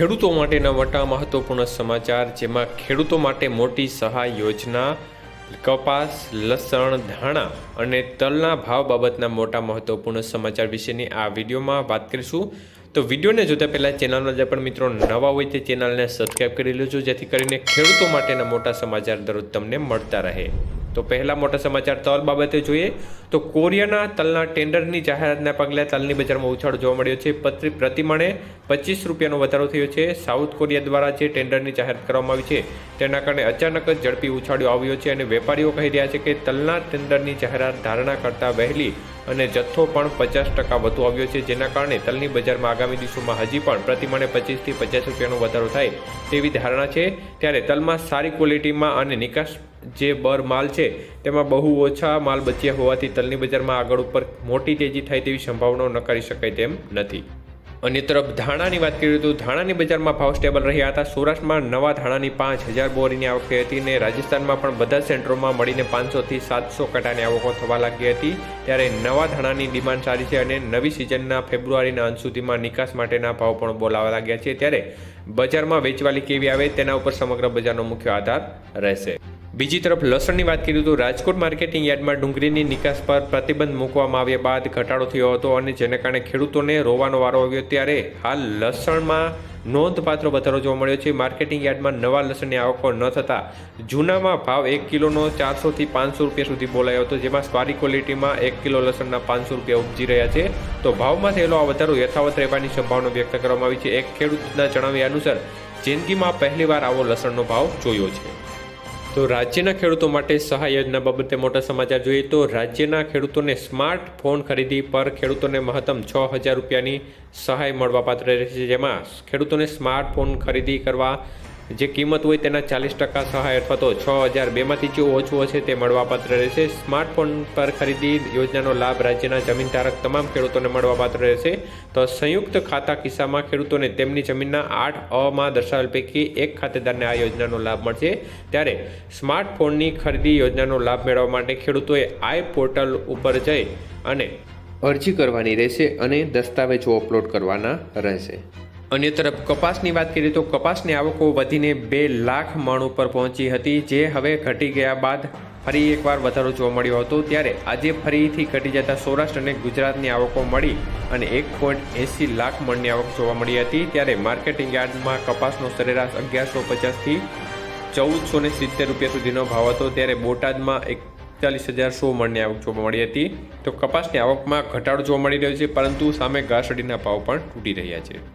ખેડૂતો માટેના મોટા મહત્વપૂર્ણ સમાચાર, જેમાં ખેડૂતો માટે મોટી સહાય યોજના, કપાસ, લસણ, ધાણા અને તલના ભાવ બાબતના મોટા મહત્વપૂર્ણ સમાચાર વિશેની આ વિડીયોમાં વાત કરીશું. તો વિડીયોને જોતા પહેલાં ચેનલમાં જે પણ મિત્રો નવા હોય તે ચેનલને સબસ્ક્રાઈબ કરી લેજો, જેથી કરીને ખેડૂતો માટેના મોટા સમાચાર દરરોજ તમને મળતા રહે. તો પહેલા મોટા સમાચાર તલ બાબતે જોઈએ તો કોરિયાના તલના ટેન્ડરની જાહેરાતના પગલે તલની બજારમાં ઉછાળ જોવા મળ્યો છે. પ્રતિમણે પચીસ રૂપિયાનો વધારો થયો છે. સાઉથ કોરિયા દ્વારા જે ટેન્ડરની જાહેરાત કરવામાં આવી છે, તેના કારણે અચાનક જ ઝડપી ઉછાળો આવ્યો છે અને વેપારીઓ કહી રહ્યા છે કે તલના ટેન્ડરની જાહેરાત ધારણા કરતાં વહેલી અને જથ્થો પણ પચાસ ટકા વધુ આવ્યો છે, જેના કારણે તલની બજારમાં આગામી દિવસોમાં હજી પણ પ્રતિમણે પચીસથી પચાસ રૂપિયાનો વધારો થાય તેવી ધારણા છે. ત્યારે તલમાં સારી ક્વોલિટીમાં અને નિકાસ જે બર માલ છે, તેમાં બહુ ઓછા માલ બચ્યા હોવાથી તલની બજારમાં આગળ ઉપર મોટી તેજી થાય તેવી સંભાવનાઓ નકારી શકાય તેમ નથી. અન્ય તરફ ધાણાની વાત કરીએ તો ધાણાની બજારમાં ભાવ સ્ટેબલ રહ્યા હતા. સૌરાષ્ટ્રમાં નવા ધાણાની પાંચ હજાર બોરીની આવક થઈ હતી અને રાજસ્થાનમાં પણ બધા સેન્ટરોમાં મળીને પાંચસોથી સાતસો કટાની આવકો થવા લાગી હતી. ત્યારે નવા ધાણાની ડિમાન્ડ સારી છે અને નવી સિઝનના ફેબ્રુઆરીના અંત સુધીમાં નિકાસ માટેના ભાવ પણ બોલાવા લાગ્યા છે. ત્યારે બજારમાં વેચવાલી કેવી આવે તેના ઉપર સમગ્ર બજારનો મુખ્ય આધાર રહેશે. બીજી તરફ લસણની વાત કરીએ તો રાજકોટ માર્કેટિંગ યાર્ડમાં ડુંગળીની નિકાસ પર પ્રતિબંધ મૂકવામાં આવ્યા બાદ ઘટાડો થયો હતો અને જેને કારણે ખેડૂતોને રોવાનો વારો આવ્યો ત્યારે હાલ લસણમાં નોંધપાત્ર વધારો જોવા મળ્યો છે. માર્કેટિંગ યાર્ડમાં નવા લસણની આવકો ન થતાં જૂનામાં ભાવ એક કિલોનો ચારસોથી પાંચસો રૂપિયા સુધી બોલાયો હતો, જેમાં સારી ક્વોલિટીમાં એક કિલો લસણના પાંચસો રૂપિયા ઉપજી રહ્યા છે. તો ભાવમાં થયેલો આ વધારો યથાવત રહેવાની સંભાવના વ્યક્ત કરવામાં આવી છે. એક ખેડૂતના જણાવ્યા અનુસાર, જિંદગીમાં પહેલીવાર આવો લસણનો ભાવ જોયો છે. તો રાજ્યના ખેડૂતો માટે સહાય યોજના બાબતે મોટા સમાચાર જોઈએ તો રાજ્યના ખેડૂતોને સ્માર્ટફોન ખરીદી પર ખેડૂતોને મહત્તમ છ હજાર રૂપિયાની સહાય મળવાપાત્ર રહેશે. જેમાં ખેડૂતોને સ્માર્ટફોન ખરીદી કરવા જે કિંમત હોય તેના ચાલીસ ટકા સહાય અથવા તો છ હજાર બેમાંથી જે ઓછું હશે તે મળવાપાત્ર રહેશે. સ્માર્ટફોન પર ખરીદી યોજનાનો લાભ રાજ્યના જમીનધારક તમામ ખેડૂતોને મળવાપાત્ર રહેશે. તો સંયુક્ત ખાતા કિસ્સામાં ખેડૂતોને તેમની જમીનના આઠ અમાં દર્શાવેલ પૈકી એક ખાતેદારને આ યોજનાનો લાભ મળશે. ત્યારે સ્માર્ટફોનની ખરીદી યોજનાનો લાભ મેળવવા માટે ખેડૂતોએ આઈ પોર્ટલ ઉપર જઈ અને અરજી કરવાની રહેશે અને દસ્તાવેજો અપલોડ કરવાના રહેશે. અન્ય તરફ કપાસની વાત કરીએ તો કપાસની આવકો વધીને બે લાખ મણ ઉપર પહોંચી હતી, જે હવે ઘટી ગયા બાદ ફરી એકવાર વધારો જોવા મળ્યો હતો. ત્યારે આજે ફરીથી ઘટી જતા સૌરાષ્ટ્ર અને ગુજરાતની આવકો મળી અને એક પોઈન્ટ એંસી લાખ મણની આવક જોવા મળી હતી. ત્યારે માર્કેટિંગ યાર્ડમાં કપાસનો સરેરાશ અગિયારસો પચાસથી ચૌદસો ને સિત્તેર રૂપિયા સુધીનો ભાવ હતો. ત્યારે બોટાદમાં એકતાલીસ હજાર સો મણની આવક જોવા મળી હતી. તો કપાસની આવકમાં ઘટાડો જોવા મળી રહ્યો છે, પરંતુ સામે ઘાસડીના ભાવ પણ તૂટી રહ્યા છે.